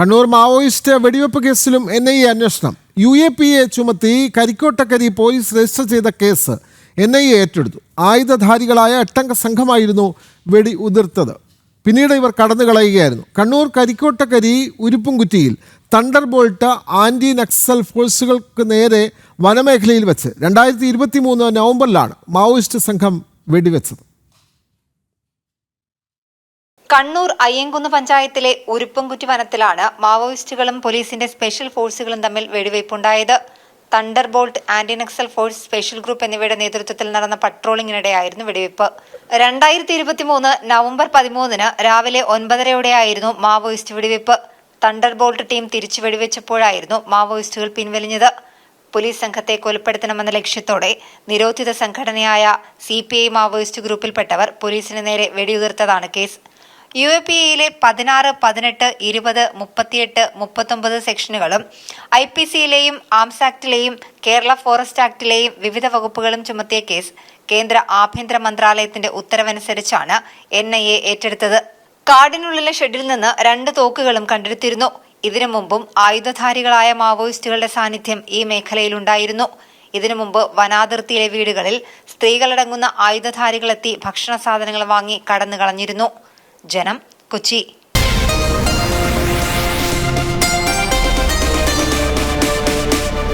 Kannur Maoist വെടിവെപ്പ് കേസിലും N I A അന്വേഷണം. യു എ പി എ ചുമത്തി കരിക്കോട്ടക്കരി പോലീസ് രജിസ്റ്റർ ചെയ്ത കേസ് എൻ ഐ എ ഏറ്റെടുത്തു. ആയുധധാരികളായ എട്ടംഗ സംഘമായിരുന്നു വെടി ഉതിർത്തത്. പിന്നീട് ഇവർ കടന്നു കളയുകയായിരുന്നു. കണ്ണൂർ കരിക്കോട്ടക്കരി ഉരുപ്പുംകുറ്റിയിൽ തണ്ടർ ബോൾട്ട് ആന്റി നക്സൽ ഫോഴ്സുകൾക്ക് നേരെ വനമേഖലയിൽ വെച്ച് രണ്ടായിരത്തി ഇരുപത്തി മൂന്ന് നവംബറിലാണ് മാവോയിസ്റ്റ് സംഘം വെടിവെച്ചത്. കണ്ണൂർ അയ്യങ്കുന്ന് പഞ്ചായത്തിലെ ഉരുപ്പംകുറ്റി വനത്തിലാണ് മാവോയിസ്റ്റുകളും പോലീസിന്റെ സ്പെഷ്യൽ ഫോഴ്സുകളും തമ്മിൽ വെടിവയ്പുണ്ടായത്. Thunderbolt anti Naxal force special group എന്നിവയുടെ നേതൃത്വത്തിൽ നടന്ന പട്രോളിംഗിനിടെയായിരുന്നു വെടിവയ്പ്. രണ്ടായിരത്തി ഇരുപത്തിമൂന്ന് നവംബർ പതിമൂന്നിന് രാവിലെ ഒൻപതരയോടെയായിരുന്നു മാവോയിസ്റ്റ് വെടിവയ്പ്. തണ്ടർ ബോൾട്ട് ടീം തിരിച്ചു വെടിവെച്ചപ്പോഴായിരുന്നു മാവോയിസ്റ്റുകൾ പിൻവലിഞ്ഞത്. പോലീസ് സംഘത്തെ കൊലപ്പെടുത്തണമെന്ന ലക്ഷ്യത്തോടെ നിരോധിത സംഘടനയായ സി പി ഐ മാവോയിസ്റ്റ് ഗ്രൂപ്പിൽപ്പെട്ടവർ പോലീസിന് നേരെ വെടിയുതിർത്തതാണ് കേസ്. യു എ പി എയിലെ പതിനാറ് പതിനെട്ട് ഇരുപത് മുപ്പത്തിയെട്ട് മുപ്പത്തൊമ്പത് സെക്ഷനുകളും ഐ പി സിയിലെയും ആംസ് ആക്ടിലെയും കേരള ഫോറസ്റ്റ് ആക്ടിലെയും വിവിധ വകുപ്പുകളും ചുമത്തിയ കേസ് കേന്ദ്ര ആഭ്യന്തര മന്ത്രാലയത്തിന്റെ ഉത്തരവനുസരിച്ചാണ് എൻ ഐ എ ഏറ്റെടുത്തത്. കാടിനുള്ളിലെ ഷെഡിൽ നിന്ന് രണ്ട് തോക്കുകളും കണ്ടെടുത്തിരുന്നു. ഇതിനു മുമ്പും ആയുധധാരികളായ മാവോയിസ്റ്റുകളുടെ സാന്നിധ്യം ഈ മേഖലയിലുണ്ടായിരുന്നു. ഇതിനു മുമ്പ് വനാതിർത്തിയിലെ വീടുകളിൽ സ്ത്രീകളടങ്ങുന്ന ആയുധധാരികളെത്തി ഭക്ഷണ സാധനങ്ങൾ വാങ്ങി കടന്നു കളഞ്ഞിരുന്നു ജനം കൊച്ചി